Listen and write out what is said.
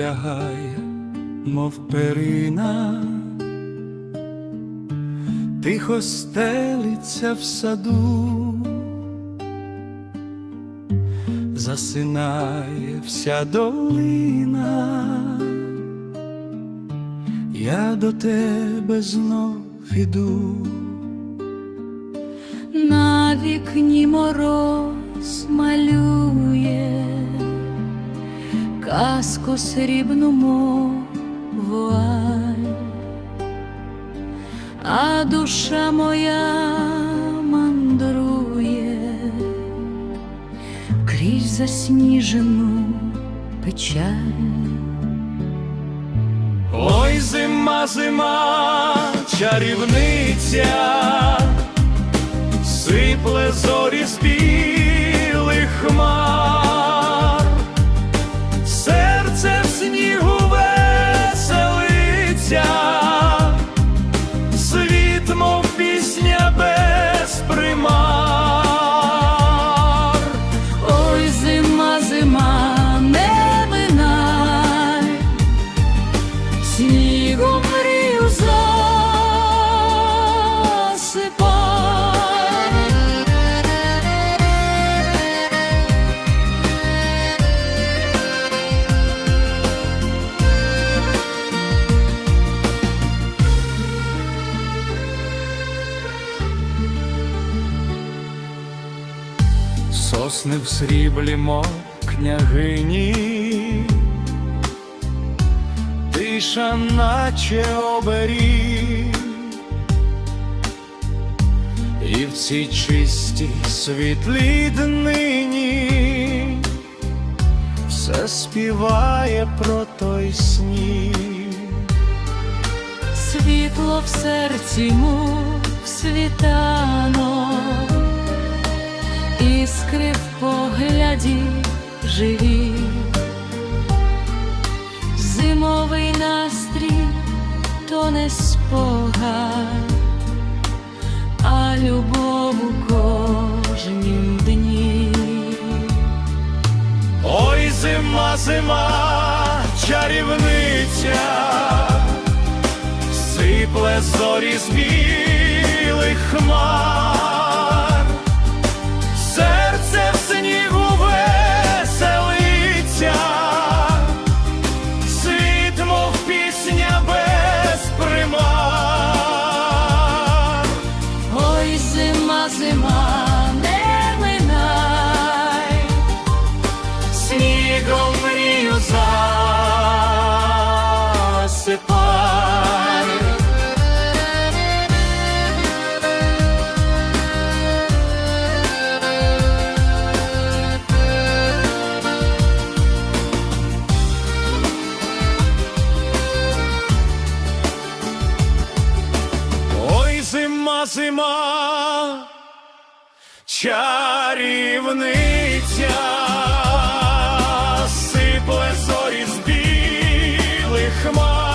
лягає, мов перина, тихо стелиться в саду, засинає вся долина, я до тебе знов іду. на вікні мороз малює, казку срібну вуаль, а душа моя мандрує крізь засніжену печаль. Ой, зима, зима, чарівниця, сипле зорі з білих хмар, снігом мрію засипай. Сосни в сріблі, мов княгині, тиша, наче оберіг, і в цій чистій світлій днині все співає про той сніг. Світло в серці, мов світанок, іскри в погляді живі, не спогад, а любов у кожнім дні. Ой, зима, зима, чарівниця, сипле зорі з білих хмар, снігом мрію засипай. Ой, зима, зима, чарівниця, хмар.